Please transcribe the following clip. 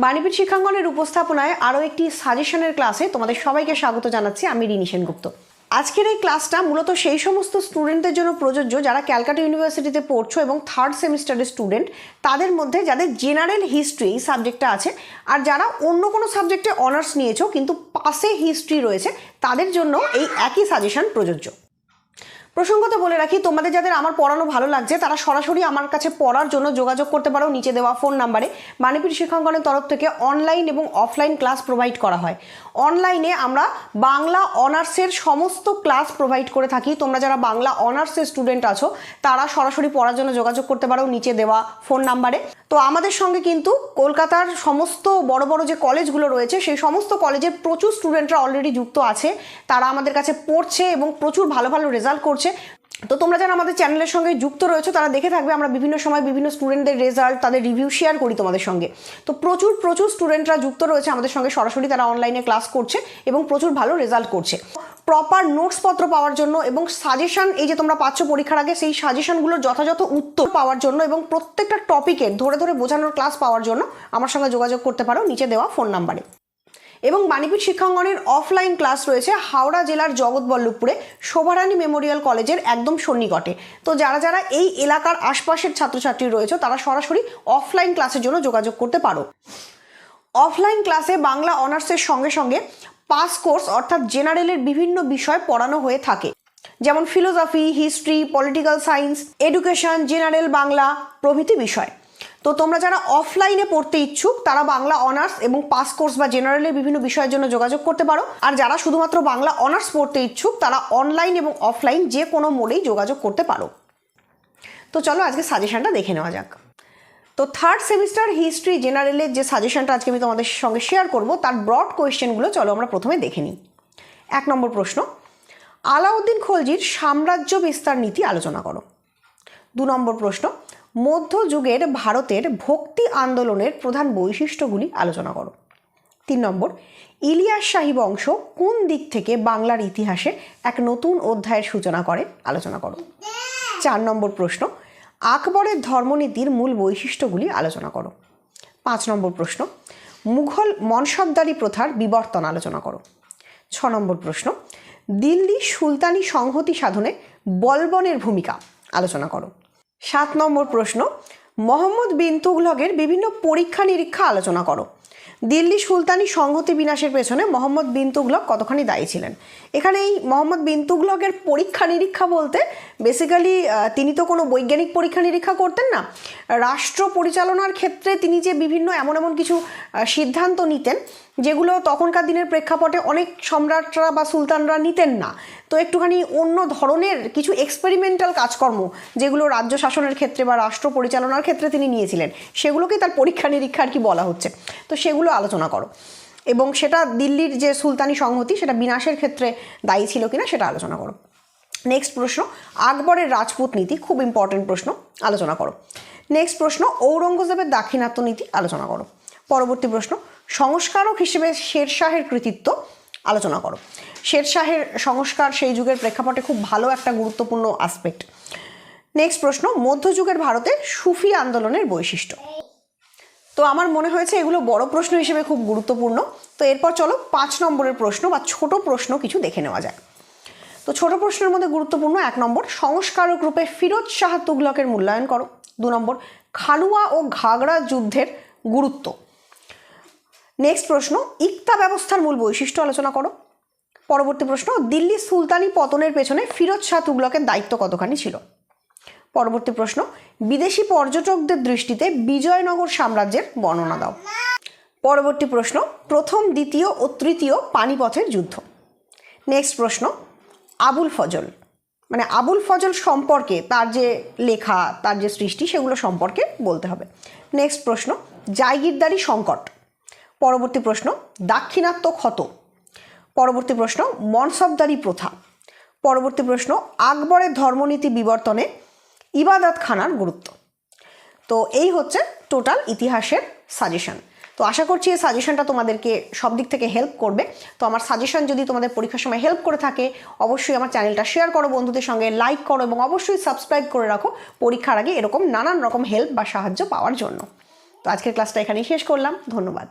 বাণীপীঠ শিক্ষাঙ্গনের উপস্থাপনায় আরও একটি সাজেশনের ক্লাসে তোমাদের সবাইকে স্বাগত জানাচ্ছি। আমি রিনি সেনগুপ্ত। আজকের এই ক্লাসটা মূলত সেই সমস্ত স্টুডেন্টদের জন্য প্রযোজ্য যারা ক্যালকাটা ইউনিভার্সিটিতে পড়ছো এবং থার্ড সেমিস্টারের স্টুডেন্ট তাদের মধ্যে যাদের জেনারেল হিস্ট্রি এই সাবজেক্টটা আছে, আর যারা অন্য কোনো সাবজেক্টে অনার্স নিয়েছো, কিন্তু পাশে হিস্ট্রি রয়েছে, তাদের জন্য এই একই সাজেশন প্রযোজ্য। প্রসঙ্গত বলে রাখি, তোমাদের যাদের আমার পড়ানো ভালো লাগছে, তারা সরাসরি আমার কাছে পড়ার জন্য যোগাযোগ করতে পারো। নিচে দেওয়া ফোন নাম্বারে মানিপুর শিক্ষাঙ্গনের তরফ থেকে অনলাইন এবং অফলাইন ক্লাস প্রোভাইড করা হয়। অনলাইনে আমরা বাংলা অনার্সের সমস্ত ক্লাস প্রোভাইড করে থাকি। তোমরা যারা বাংলা অনার্সের স্টুডেন্ট আছো, তারা সরাসরি পড়ার জন্য যোগাযোগ করতে পারো। নিচে দেওয়া ফোন নাম্বারে তো আমাদের সঙ্গে কিন্তু কলকাতার সমস্ত বড় বড় যে কলেজগুলো রয়েছে, সেই সমস্ত কলেজে প্রচুর স্টুডেন্টরা অলরেডি যুক্ত আছে। তারা আমাদের কাছে পড়ছে এবং প্রচুর ভালো ভালো রেজাল্ট করছে। তো তোমরা যারা আমাদের চ্যানেলের সঙ্গে যুক্ত রয়েছে, তারা দেখে থাকবে আমরা বিভিন্ন সময় বিভিন্ন স্টুডেন্টদের রেজাল্ট তাদের রিভিউ শেয়ার করি তোমাদের সঙ্গে। তো প্রচুর প্রচুর স্টুডেন্টরা যুক্ত রয়েছে আমাদের সঙ্গে। সরাসরি তারা অনলাইনে ক্লাস করছে এবং প্রচুর ভালো রেজাল্ট করছে। প্রপার নোটসপত্র পাওয়ার জন্য এবং সাজেশন এই যে তোমরা পাচ্ছ পরীক্ষার আগে, সেই সাজেশনগুলোর যথাযথ উত্তর পাওয়ার জন্য এবং প্রত্যেকটা টপিকের ধরে ধরে বোঝানোর ক্লাস পাওয়ার জন্য আমার সঙ্গে যোগাযোগ করতে পারো নিচে দেওয়া ফোন নাম্বারে এবং বাণীপীঠ শিক্ষাঙ্গনের অফলাইন ক্লাস রয়েছে হাওড়া জেলার জগৎবল্লভপুরে শোভারানী মেমোরিয়াল কলেজের একদম সন্নিকটে। তো যারা যারা এই এলাকার আশপাশের ছাত্রছাত্রী রয়েছে, তারা সরাসরি অফলাইন ক্লাসের জন্য যোগাযোগ করতে পারো। অফলাইন ক্লাসে বাংলা অনার্সের সঙ্গে সঙ্গে পাস কোর্স অর্থাৎ জেনারেলের বিভিন্ন বিষয় পড়ানো হয়ে থাকে। যেমন philosophy history political science education general Bangla প্রভৃতি বিষয়। তো তোমরা যারা অফলাইনে পড়তে ইচ্ছুক, তারা বাংলা অনার্স এবং পাস কোর্স বা জেনারেলের বিভিন্ন বিষয়ের জন্য যোগাযোগ করতে পারো। আর যারা শুধুমাত্র বাংলা অনার্স পড়তে ইচ্ছুক, তারা অনলাইন এবং অফলাইন যে কোনো মোডেই যোগাযোগ করতে পারো। তো চলো আজকে সাজেশনটা দেখে নেওয়া যাক। তো থার্ড সেমিস্টার হিস্ট্রি জেনারেলের যে সাজেশনটা আজকে আমি তোমাদের সঙ্গে শেয়ার করব, তার ব্রড কোয়েশ্চেনগুলো চলো আমরা প্রথমে দেখে নিই। এক নম্বর প্রশ্ন, আলাউদ্দিন খলজির সাম্রাজ্য বিস্তার নীতি আলোচনা করো। দু নম্বর প্রশ্ন মধ্যযুগের ভারতের ভক্তি আন্দোলনের প্রধান বৈশিষ্ট্যগুলি আলোচনা করো। তিন নম্বর, ইলিয়াস শাহী বংশ কোন দিক থেকে বাংলার ইতিহাসে এক নতুন অধ্যায়ের সূচনা করে? আলোচনা করো। চার নম্বর প্রশ্ন, আকবরের ধর্মনীতির মূল বৈশিষ্ট্যগুলি আলোচনা করো। পাঁচ নম্বর প্রশ্ন, মুঘল মনসবদারি প্রথার বিবর্তন আলোচনা করো। ছ নম্বর প্রশ্ন, দিল্লি সুলতানি সংহতি সাধনে বলবনের ভূমিকা আলোচনা করো। সাত নম্বর প্রশ্ন, মোহাম্মদ বিন তুগলকের বিভিন্ন পরীক্ষা নিরীক্ষা আলোচনা করো। দিল্লি সুলতানি সংহতি বিনাশের পেছনে মোহাম্মদ বিন তুগলক কতখানি দায়ী ছিলেন? এখানে এই মোহাম্মদ বিন তুগলকের পরীক্ষা নিরীক্ষা বলতে বেসিক্যালি তিনি তো কোনো বৈজ্ঞানিক পরীক্ষা নিরীক্ষা করতেন না। রাষ্ট্র পরিচালনার ক্ষেত্রে তিনি যে বিভিন্ন এমন এমন কিছু সিদ্ধান্ত নিতেন, যেগুলো তখনকার দিনের প্রেক্ষাপটে অনেক সম্রাটরা বা সুলতানরা নিতেন না। তো একটুখানি অন্য ধরনের কিছু এক্সপেরিমেন্টাল কাজকর্ম যেগুলো রাজ্য শাসনের ক্ষেত্রে বা রাষ্ট্র পরিচালনার ক্ষেত্রে তিনি নিয়েছিলেন সেগুলোকেই তার পরীক্ষা নিরীক্ষা আর কি বলা হচ্ছে। তো সেগুলো আলোচনা করো। এবং সেটা দিল্লির যে সুলতানি সংহতি, সেটা বিনাশের ক্ষেত্রে দায়ী ছিল কিনা সেটা আলোচনা করো। নেক্সট প্রশ্ন, আকবরের রাজপুত নীতি, খুব ইম্পর্টেন্ট প্রশ্ন, আলোচনা করো। নেক্সট প্রশ্ন, ঔরঙ্গজেবের দাক্ষিণাত্য নীতি, আলোচনা করো। পরবর্তী প্রশ্ন, সংস্কারক হিসেবে শেরশাহের কৃতিত্ব আলোচনা করো। শেরশাহের সংস্কার সেই যুগের প্রেক্ষাপটে খুব ভালো একটা গুরুত্বপূর্ণ আসপেক্ট নেক্সট প্রশ্ন, মধ্যযুগের ভারতে সুফি আন্দোলনের বৈশিষ্ট্য। তো আমার মনে হয়েছে এগুলো বড় প্রশ্ন হিসেবে খুব গুরুত্বপূর্ণ। তো এরপর চলো পাঁচ নম্বরের প্রশ্ন বা ছোট প্রশ্ন কিছু দেখে নেওয়া যায় তো ছোট প্রশ্নের মধ্যে গুরুত্বপূর্ণ এক নম্বর, সংস্কারক রূপে ফিরোজ শাহ তুগলকের মূল্যায়ন করো। দু নম্বর, খালুয়া ও ঘাগড়া যুদ্ধের গুরুত্ব। নেক্সট প্রশ্ন, ইকতা ব্যবস্থার মূল বৈশিষ্ট্য আলোচনা করো। পরবর্তী প্রশ্ন, দিল্লি সুলতানি পতনের পেছনে ফিরোজ শাহ তুগলকের দায়িত্ব কতখানি ছিল? পরবর্তী প্রশ্ন, বিদেশি পর্যটকদের দৃষ্টিতে বিজয়নগর সাম্রাজ্যের বর্ণনা দাও। পরবর্তী প্রশ্ন, প্রথম, দ্বিতীয় ও তৃতীয় পানিপথের যুদ্ধ। নেক্সট প্রশ্ন, আবুল ফজল মানে আবুল ফজল সম্পর্কে তার যে লেখা, তার যে সৃষ্টি, সেগুলো সম্পর্কে বলতে হবে। নেক্সট প্রশ্ন জায়গিরদারি সংকট। পরবর্তী প্রশ্ন দাক্ষিণাত্য ক্ষত পরবর্তী প্রশ্ন, মনসবদারি প্রথা। পরবর্তী প্রশ্ন, আকবরের ধর্মনীতি বিবর্তনে ইবাদত খানার গুরুত্ব। তো এই হচ্ছে টোটাল ইতিহাসের সাজেশন তো আশা করছি এই সাজেশনটা তোমাদেরকে সব দিক থেকে হেল্প করবে। তো আমার সাজেশন যদি তোমাদের পরীক্ষার সময় হেল্প করে থাকে, অবশ্যই আমার চ্যানেলটা শেয়ার করো বন্ধুদের সঙ্গে লাইক করো এবং অবশ্যই সাবস্ক্রাইব করে রাখো পরীক্ষার আগে এরকম নানান রকম হেল্প বা সাহায্য পাওয়ার জন্য। তো আজকের ক্লাসটা এখানেই শেষ করলাম। ধন্যবাদ।